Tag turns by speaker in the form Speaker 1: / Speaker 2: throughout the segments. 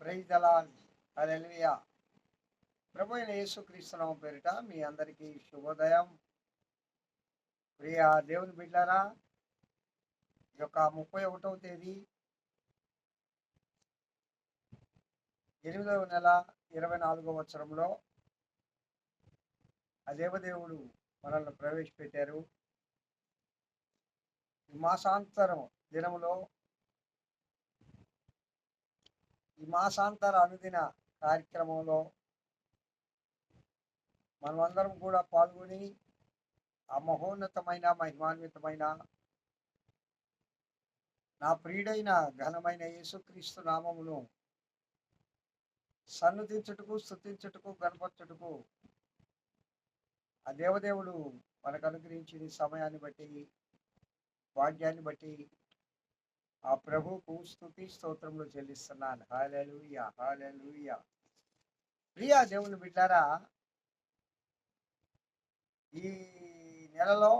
Speaker 1: Praise Dalal హల్లెలూయా. ప్రభు అయిన యేసుక్రీస్తునామ పేరిట మీ అందరికీ శుభోదయం. ప్రియ దేవుని బిడ్డారా ఈ యొక్క ముప్పై ఒకటవ తేదీ ఎనిమిదవ నెల ఇరవై నాలుగవ సంవత్సరంలో ఆ దేవదేవుడు మనల్ని ప్రవేశపెట్టారు. మాసాంతరం దినములో ఈ మాసాంతర అనుదిన కార్యక్రమంలో మనమందరం కూడా పాల్గొని ఆ మహోన్నతమైన మహిమాన్వితమైన నా ప్రియుడైన ఘనమైన యేసుక్రీస్తు నామమును సన్నతించుటకు స్థుతించుటకు గణపరచుటకు ఆ దేవదేవుడు మనకు అనుగ్రహించిన సమయాన్ని బట్టి భాగ్యాన్ని బట్టి ఆ ప్రభువుకు స్థుతి స్తోత్రములు చెల్లిస్తున్నాను. హాలూయ హాలూయ ప్రియా దేవుని బిడ్డారా ఈ నెలలో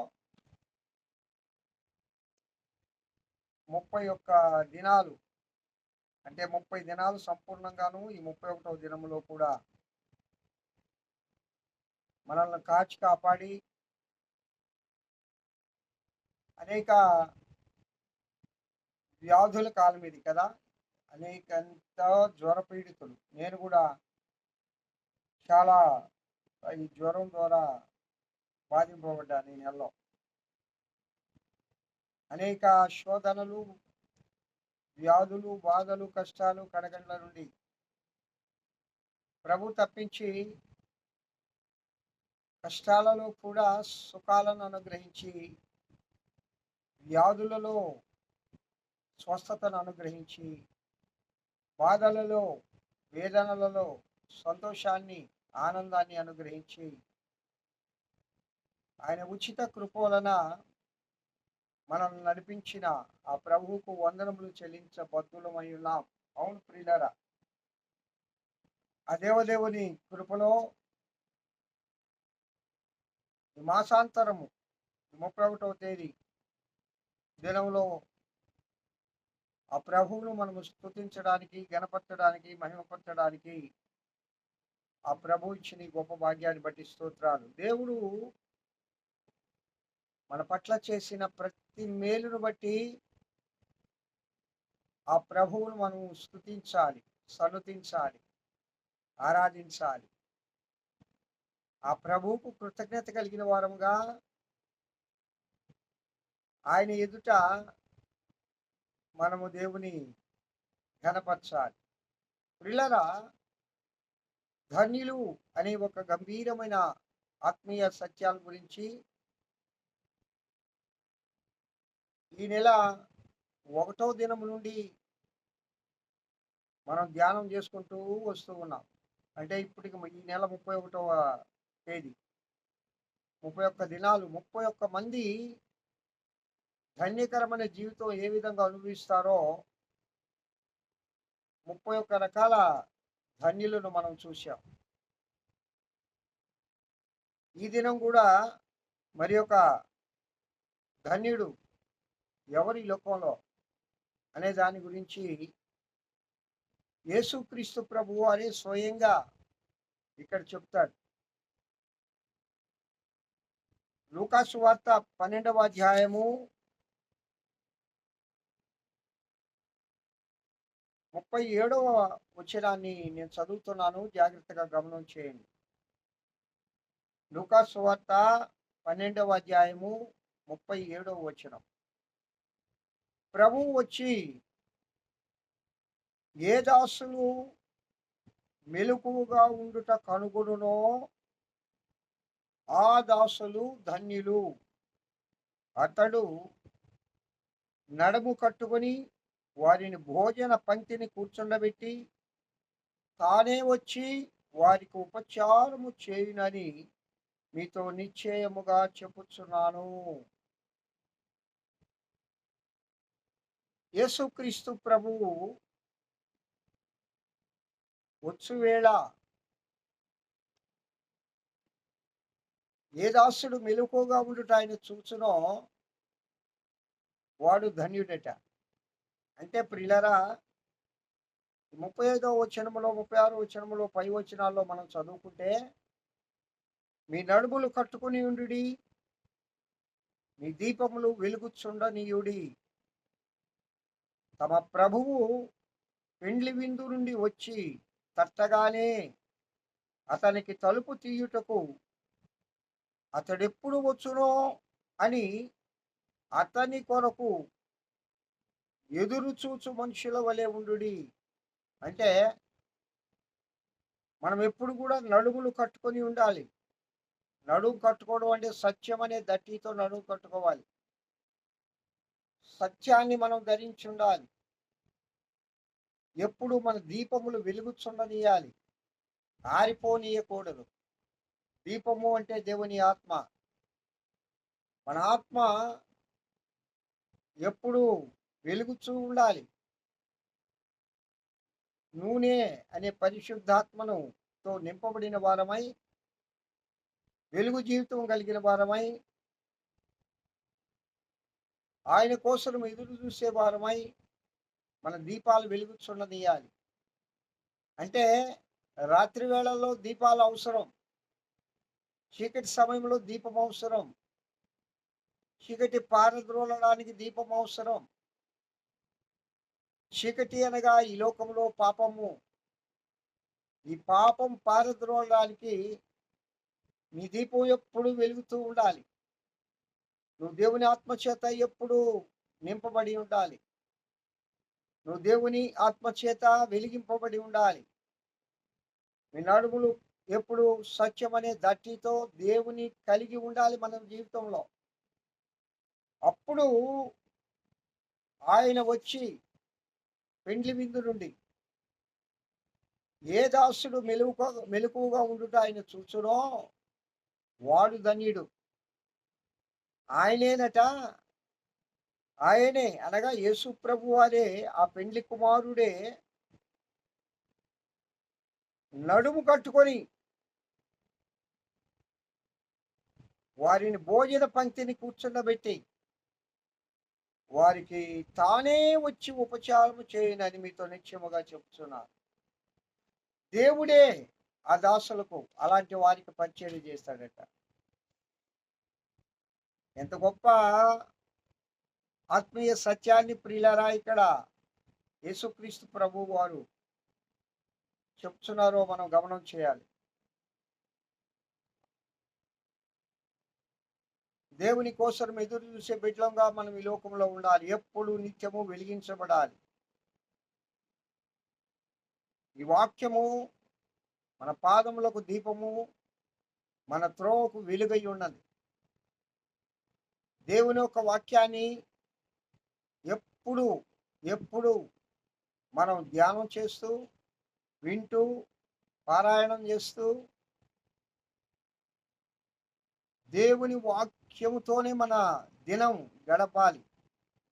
Speaker 1: ముప్పై ఒక్క దినాలు అంటే ముప్పై దినాలు సంపూర్ణంగాను ఈ ముప్పై ఒకటవ దినములో కూడా మనల్ని కాచి కాపాడి అనేక వ్యాధుల కాలం ఇది కదా? అనేకంత జ్వర పీడితులు నేను కూడా చాలా ఈ జ్వరం ద్వారా బాధింపబడ్డాను ఈ నెలలో. అనేక శోధనలు వ్యాధులు బాధలు కష్టాలు కడగండ్ల నుండి ప్రభు తప్పించి కష్టాలలో కూడా సుఖాలను అనుగ్రహించి వ్యాధులలో స్వస్థతను అనుగ్రహించి బాధలలో వేదనలలో సంతోషాన్ని ఆనందాన్ని అనుగ్రహించి ఆయన ఉచిత కృప వలన మనం నడిపించిన ఆ ప్రభువుకు వందనములు చెల్లించబద్దులమై ఉన్నాం. అవును ప్రియులరా. ఆ దేవదేవుని కృపలో మాసాంతరము ముప్పై ఒకటవ తేదీ దినంలో ఆ ప్రభువును మనము స్థుతించడానికి గణపరచడానికి మహిమపరచడానికి ఆ ప్రభు ఇచ్చిన గొప్ప భాగ్యాన్ని బట్టి స్తోత్రాలు. దేవుడు మన పట్ల చేసిన ప్రతి మేలును బట్టి ఆ ప్రభువును మనం స్థుతించాలి సనుతించాలి ఆరాధించాలి. ఆ ప్రభువుకు కృతజ్ఞత కలిగిన వారముగా ఆయన ఎదుట మనము దేవుని ఘనపరచాలి. ప్రిల్లరా ధన్యులు అనే ఒక గంభీరమైన ఆత్మీయ సత్యాల గురించి ఈ నెల ఒకటో దినం నుండి మనం ధ్యానం చేసుకుంటూ వస్తూ ఉన్నాం. అంటే ఇప్పటికి ఈ నెల ముప్పై ఒకటవ తేదీ. ముప్పై ఒక్క దినాలు ముప్పై ఒక్క మంది ధన్యకరమైన జీవితం ఏ విధంగా అనుభవిస్తారో ముప్పై ఒక్క రకాల ధన్యులను మనం చూసాం ఈ దినం కూడా మరి ఒక ధన్యుడు ఎవరి లోకంలో అనే దాని గురించి యేసుక్రీస్తు ప్రభువు అని స్వయంగా ఇక్కడ చెప్తాడు. లూకాసు వార్త పన్నెండవ అధ్యాయము ముప్పై ఏడవ వచనాన్ని నేను చదువుతున్నాను. జాగ్రత్తగా గమనం చేయండి. లూకాసు వార్త పన్నెండవ అధ్యాయము ముప్పై ఏడవ వచనం. ప్రభు వచ్చి ఏ దాసులు మెలకువగా ఉండుట కనుగొనునో ఆ దాసులు ధన్యులు. అతడు నడుము కట్టుకొని వారిని భోజన పంక్తిని కూర్చుండబెట్టి తానే వచ్చి వారికి ఉపచారము చేయునని మీతో నిశ్చయముగా చెప్పుచున్నాను. యేసుక్రీస్తు ప్రభువు వచ్చువేళ ఏ దాసుడు మెలుకోగా ఉండుట ఆయన చూచునో వాడు ధన్యుడట. అంటే ప్రిలరా ముప్పై ఐదో వచనములో ముప్పై ఆరో వచనములో పై వచనాల్లో మనం చదువుకుంటే మీ నడుములు కట్టుకుని ఉండుడి మీ దీపములు వెలుగుచుండనీయుడి. తమ ప్రభువు పెండ్లి విందు నుండి వచ్చి తట్టగానే అతనికి తలుపు తీయుటకు అతడెప్పుడు వచ్చునో అని అతని కొరకు ఎదురు చూచు మనుషుల వలె ఉండుడి. అంటే మనం ఎప్పుడు కూడా నడుములు కట్టుకొని ఉండాలి. నడుము కట్టుకోవడం అంటే సత్యం అనే దట్టితో నడుము కట్టుకోవాలి. సత్యాన్ని మనం ధరించి ఉండాలి. ఎప్పుడు మన దీపములు వెలుగుచుండనీయాలి. ఆరిపోనీయకూడదు. దీపము అంటే దేవుని ఆత్మ. మన ఆత్మ ఎప్పుడు వెలుగు ఉండాలి నూనె అనే పరిశుద్ధాత్మను తో నింపబడిన వారమై వెలుగు జీవితం కలిగిన వారమై ఆయన కోసం ఎదురు చూసే వారమై మన దీపాలు వెలుగుచున్నదీయాలి అంటే రాత్రి వేళల్లో దీపాలు అవసరం. చీకటి సమయంలో దీపం అవసరం. చీకటి పారద్రోలడానికి దీపం అవసరం. చీకటి అనగా ఈ లోకంలో పాపము. ఈ పాపం పారద్రోలడానికి నీ దీపం ఎప్పుడు వెలుగుతూ ఉండాలి. నువ్వు దేవుని ఆత్మచేత ఎప్పుడు నింపబడి ఉండాలి. నువ్వు దేవుని ఆత్మచేత వెలిగింపబడి ఉండాలి. మీ నడుములు ఎప్పుడు సత్యం అనే దట్టితో దేవుని కలిగి ఉండాలి మన జీవితంలో. అప్పుడు ఆయన వచ్చి పెండ్లి విందు నుండి. ఏ దాసుడు మెలుగు మెలకువగా ఉండుట ఆయన చూచునో వాడు ధన్యుడు. ఆయనేనట ఆయనే అనగా యేసు ప్రభు వారే ఆ పెండ్లి కుమారుడే నడుము కట్టుకొని వారిని భోజన పంక్తిని కూర్చుండబెట్టి వారికి తానే వచ్చి ఉపచారము చేయనని మీతో నిశ్చయముగా చెప్తున్నారు దేవుడే ఆ దాసులకు అలాంటి వారికి పరిచయం చేస్తాడట. ఎంత గొప్ప ఆత్మీయ సత్యాన్ని ప్రియులరా ఇక్కడ యేసుక్రీస్తు ప్రభు వారు చెప్తున్నారో మనం గమనం చేయాలి. దేవుని కోసం ఎదురు చూసే బిడ్డలంగా మనం ఈ లోకంలో ఉండాలి. ఎప్పుడు నిత్యము వెలిగించబడాలి. ఈ వాక్యము మన పాదములకు దీపము మన త్రోవకు వెలుగై ఉన్నది. దేవుని యొక్క వాక్యాన్ని ఎప్పుడు ఎప్పుడు మనం ధ్యానం చేస్తూ వింటూ పారాయణం చేస్తూ దేవుని వాక్యముతోనే మన దినం గడపాలి.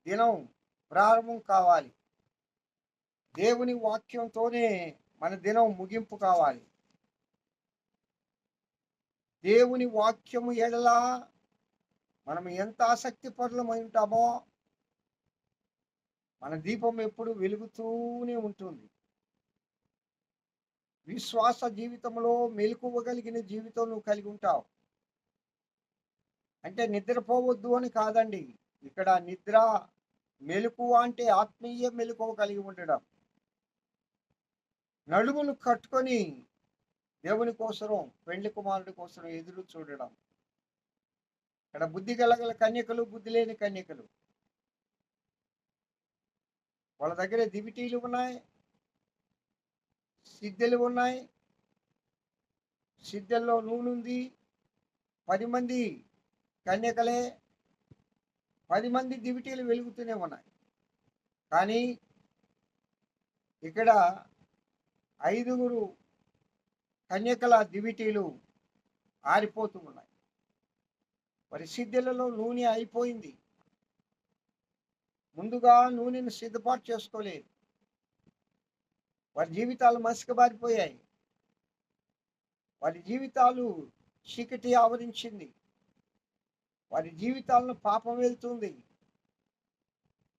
Speaker 1: దినం ప్రారంభం కావాలి. దేవుని వాక్యంతోనే మన దినం ముగింపు కావాలి. దేవుని వాక్యము ఎడలా మనం ఎంత ఆసక్తి పరులమై ఉంటామో మన దీపం ఎప్పుడు వెలుగుతూనే ఉంటుంది. విశ్వాస జీవితంలో మెలకువగలిగిన జీవితం నువ్వు కలిగి ఉంటావు. అంటే నిద్రపోవద్దు అని కాదండి. ఇక్కడ నిద్ర మెలకువ అంటే ఆత్మీయ మెలకువ కలిగి ఉండడం. నడుములు కట్టుకొని దేవుని కోసరం పెండ్లి కుమారుడి కోసం ఎదురు చూడడం. ఇక్కడ బుద్ధి కలగల కన్యకలు బుద్ధి లేని కన్యకలు. వాళ్ళ దగ్గర దివిటీలు ఉన్నాయి సిద్ధెలు ఉన్నాయి. సిద్ధల్లో నూనె ఉంది. పది మంది కన్యకలే పది మంది దివిటీలు వెలుగుతూనే ఉన్నాయి. కానీ ఇక్కడ ఐదుగురు కన్యకల దివిటీలు ఆరిపోతూ ఉన్నాయి. పరిశుద్ధులలో నూనె అయిపోయింది. ముందుగా నూనెను సిద్ధపాటు చేసుకోలేదు. వారి జీవితాలు మసికబారిపోయాయి. వారి జీవితాలు చీకటి ఆవరించింది. వారి జీవితాలను పాపం వెళ్తుంది.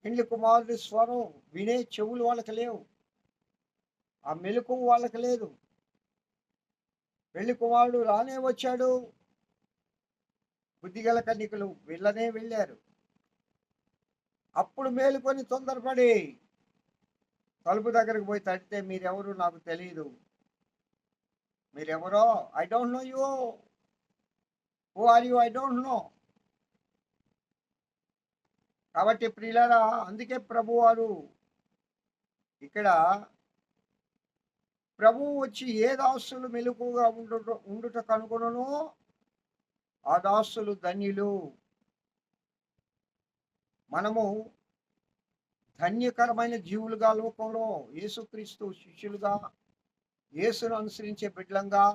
Speaker 1: పెండ్లి కుమారుడి స్వరం వినే చెవులు వాళ్ళకి లేవు. ఆ మెలకు వాళ్ళకి లేదు. పెళ్ళి కుమారుడు రానే వచ్చాడు. బుద్ధిగల కన్నికలు వెళ్ళనే వెళ్ళారు. అప్పుడు మేలుకొని తొందరపడి తలుపు దగ్గరకు పోయి తడితే మీరెవరు నాకు తెలియదు మీరెవరో? I don't know you who are you I don't know కాబట్టి ప్రియులరా అందుకే ప్రభు వారు ఇక్కడ ప్రభువు వచ్చి ఏ దాసులు మెలకుగా ఉండుట ఉండుట కనుగొనను ఆ దాసులు ధన్యులు. మనము ధన్యకరమైన జీవులుగా లోకంలో యేసుక్రీస్తు శిష్యులుగా యేసును అనుసరించే బిడ్డలంగా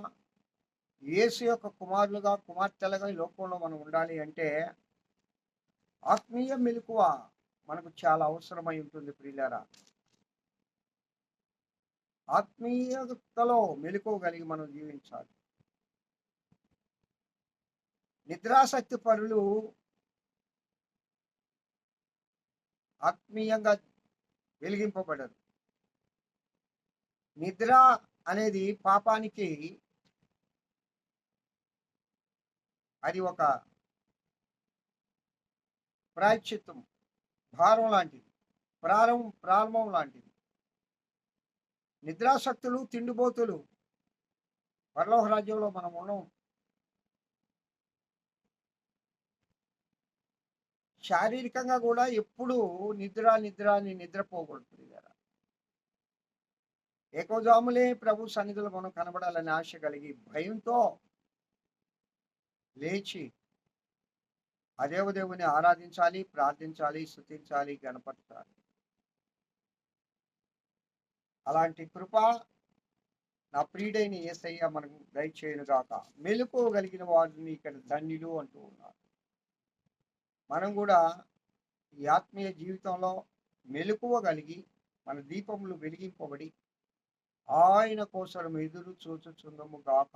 Speaker 1: యేసు యొక్క కుమారులుగా కుమార్తెలుగా ఈ లోకంలో మనం ఉండాలి అంటే ఆత్మీయ మెలకువ మనకు చాలా అవసరమై ఉంటుంది ప్రియులారా. ఆత్మీయతలో మెలకువ కలిగి మనం జీవించాలి. నిద్రాసక్తి పరులు ఆత్మీయంగా వెలిగింపబడరు. నిద్ర అనేది పాపానికి అది ఒక ప్రాయశ్చిత్తం భారం లాంటిది ప్రారంభం ప్రారంభం లాంటిది. నిద్రాసక్తులు తిండిపోతులు పరలోక రాజ్యంలో మనం ఉన్నాం. శారీరకంగా కూడా ఎప్పుడు నిద్ర నిద్ర అని నిద్రపోకూడదు కదా ఏకోజాములే ప్రభు సన్నిధిలో మనం కనబడాలని ఆశ కలిగి భయంతో లేచి అదేవదేవుని ఆరాధించాలి ప్రార్థించాలి శృతించాలి గణపరచాలి అలాంటి కృప నా ప్రియుడైన ఏసయ్య మనకు దయచేయను గాక మెలుకోగలిగిన వారిని ఇక్కడ ధన్యులు అంటూ ఉన్నారు. మనం కూడా ఈ ఆత్మీయ జీవితంలో మెలకువగలిగి మన దీపములు వెలిగింపబడి ఆయన కోసం ఎదురు చూచుచుందము గాక.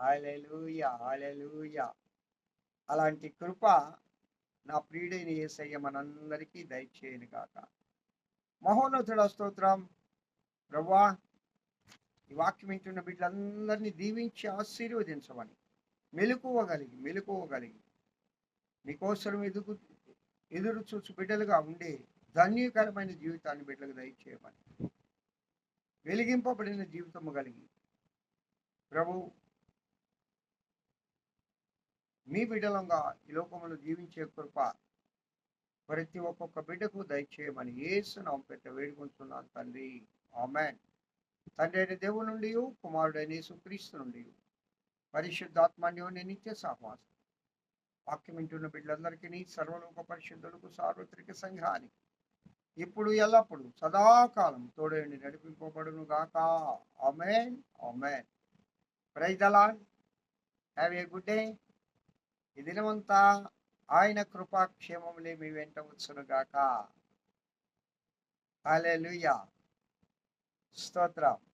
Speaker 1: హాలెలూయ హాలెలూయ అలాంటి కృప నా ప్రియుడైన ఏసయ్య మనందరికీ దయచేయను కాక మహోన్నతుడ స్తోత్రం. ప్రభా ఈ వాక్యం వింటున్న బిడ్డలందరినీ దీవించి ఆశీర్వదించమని. మెలుకోవగలిగి మెలుకోవగలిగి. నీకోసం ఎదుగు ఎదురు చూసి బిడ్డలుగా ఉండే ధన్యకరమైన జీవితాన్ని బిడ్డలకు దయచేయమని. వెలిగింపబడిన జీవితము కలిగి. ప్రభు మీ బిడ్డలంగా ఈ లోకంలో జీవించే కృప ప్రతి ఒక్కొక్క బిడ్డకు దయచేయమని ఏసునాం పెట్ట వేడుకుంటున్నాను తండ్రి. ఆమెన్. తండ్రి అయిన దేవుడి నుండి కుమారుడైన యేసుక్రీస్తు నుండి పరిశుద్ధాత్మాన్యోని నిత్య సహవాసం. వాక్యం వింటున్న బిడ్డలందరికీ సర్వలోక పరిశుద్ధులకు సార్వత్రిక సంఘానికి ఇప్పుడు ఎల్లప్పుడు సదాకాలం తోడేండి నడిపింపబడును గాక. ఆమెన్. ఆమెన్. ప్రైజ్ అలాన్ హ్యావ్ ఏ గుడ్ డే. ఈ దినమంతా ఆయన కృపాక్షేమములే మీ వెంట వచ్చునుగాక. గాక హల్లెలూయా. స్తోత్రం.